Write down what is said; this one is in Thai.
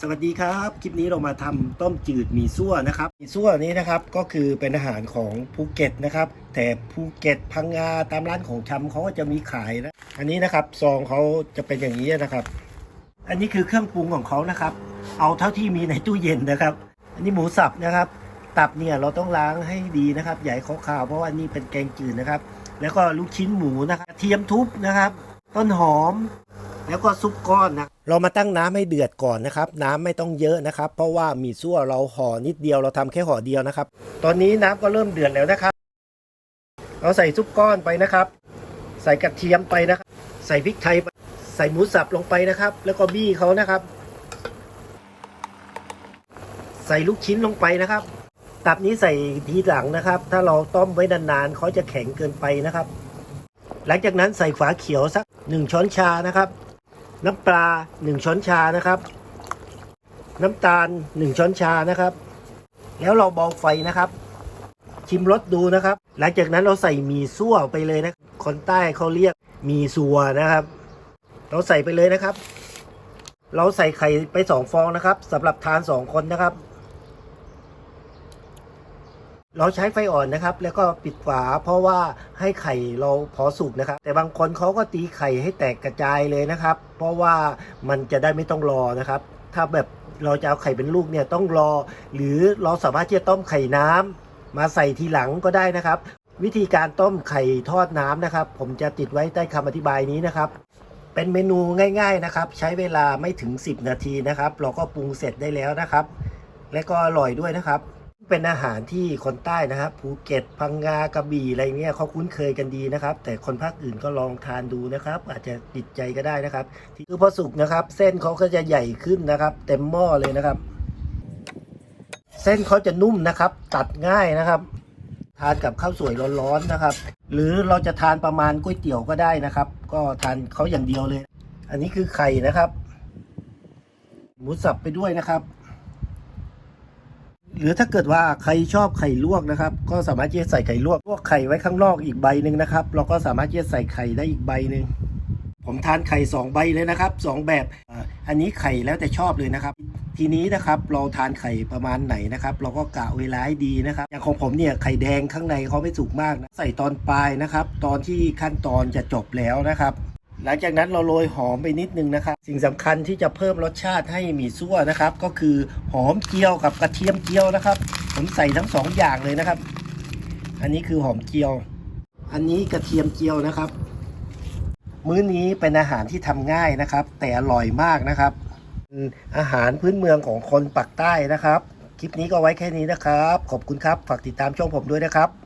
สวัสดีครับ คลิปนี้เรามาทำต้มจืดหมี่ซั่วนะครับหมี่ซั่วนี้นะครับก็คือเป็นอาหารของภูเก็ตนะครับแต่ภูเก็ตพังงาตามร้านของชำเขาก็จะมีขายนะอันนี้นะครับซองเขาจะเป็นอย่างนี้นะครับ อันนี้คือเครื่องปรุงของเขานะครับ เอาเท่าที่มีในตู้เย็นนะครับ อันนี้หมูสับนะครับ ตับเนี่ยเราต้องล้างให้ดีนะครับอย่าใหญ่ขาวๆเพราะว่านี่เป็นแกงจืดนะครับ แล้วก็ลูกชิ้นหมูนะครับเทียมทุบนะครับ ต้นหอม แล้วก็ซุปก้อนนะเรามาตั้งน้ำให้เดือดก่อนนะครับ น้ำไม่ต้องเยอะนะครับ เพราะว่าหมี่ซั่วเราห่อนิดเดียวเราทำแค่ห่อเดียวนะครับ ตอนนี้น้ำก็เริ่มเดือดแล้วนะครับ เราใส่ซุปก้อนไปนะครับ ใส่กระเทียมไปนะครับ ใส่พริกไทยไปใส่หมูสับลงไปนะครับ แล้วก็บี้เขานะครับ ใส่ลูกชิ้นลงไปนะครับ ตับนี้ใส่ทีหลังนะครับ ถ้าเราต้มไว้นานๆเขาจะแข็งเกินไปนะครับ หลังจากนั้นใส่ฝาเขียวสักหนึ่งช้อนชานะครับ น้ำปลาหนึ่งช้อนชานะครับ น้ำตาลหนึ่งช้อนชานะครับ แล้วเราเบาไฟนะครับ ชิมรสดูนะครับ หลังจากนั้นเราใส่มีซั่วไปเลยนะคนใต้เขาเรียกมีซัวนะครับ เราใส่ไปเลยนะครับ เราใส่ไข่ไปสองฟองนะครับสำหรับทานสองคนนะครับ เราใช้ไฟอ่อนนะครับ แล้วก็ปิดฝาเพราะว่าให้ไข่เราพอสุกนะครับ แต่บางคนเขาก็ตีไข่ให้แตกกระจายเลยนะครับ เพราะว่ามันจะได้ไม่ต้องรอนะครับ ถ้าแบบเราจะเอาไข่เป็นลูกเนี่ยต้องรอ หรือเราสามารถที่จะต้มไข่น้ำมาใส่ทีหลังก็ได้นะครับ วิธีการต้มไข่ทอดน้ำนะครับ ผมจะติดไว้ใต้คำอธิบายนี้นะครับ เป็นเมนูง่าย ๆนะครับ ใช้เวลาไม่ถึง 10 นาทีนะครับ เราก็ปรุงเสร็จได้แล้วนะครับ และก็อร่อยด้วยนะครับ เป็นอาหารที่คนใต้นะครับภูเก็ตพังงากระบี่อะไรเงี้ยเขาคุ้นเคยกันดีนะครับ แต่คนภาคอื่นก็ลองทานดูนะครับ อาจจะติดใจก็ได้นะครับคือพอสุกนะครับ เส้นเขาก็จะใหญ่ขึ้นนะครับ เต็มหม้อเลยนะครับ เส้นเขาจะนุ่มนะครับ ตัดง่ายนะครับ ทานกับข้าวสวยร้อนๆนะครับ หรือเราจะทานประมาณก๋วยเตี๋ยวก็ได้นะครับ ก็ทานเขาอย่างเดียวเลย อันนี้คือไข่นะครับ หมูสับไปด้วยนะครับ หรือถ้าเกิดว่าใครชอบไข่ลวกนะครับ ก็สามารถที่จะใส่ไข่ลวกลวกไข่ไว้ข้างนอกอีกใบหนึ่งนะครับ เราก็สามารถที่จะใส่ไข่ได้อีกใบหนึ่งผมทานไข่สองใบเลยนะครับสองแบบอันนี้ไข่แล้วแต่ชอบเลยนะครับ ทีนี้นะครับเราทานไข่ประมาณไหนนะครับ เราก็กะเวลาให้ดีนะครับ อย่างของผมเนี่ยไข่แดงข้างในเขาไม่สุกมากนะใส่ตอนปลายนะครับ ตอนที่ขั้นตอนจะจบแล้วนะครับ หลังจากนั้นเราโรยหอมไปนิดนึงนะครับ สิ่งสำคัญที่จะเพิ่มรสชาติให้หมี่ซั่วนะครับ ก็คือหอมเจียวกับกระเทียมเจียวนะครับ ผมใส่ทั้งสองอย่างเลยนะครับ อันนี้คือหอมเจียว อันนี้กระเทียมเจียวนะครับ มื้อนี้เป็นอาหารที่ทำง่ายนะครับ แต่อร่อยมากนะครับ อาหารพื้นเมืองของคนปักใต้นะครับ คลิปนี้ก็ไว้แค่นี้นะครับ ขอบคุณครับ ฝากติดตามช่องผมด้วยนะครับ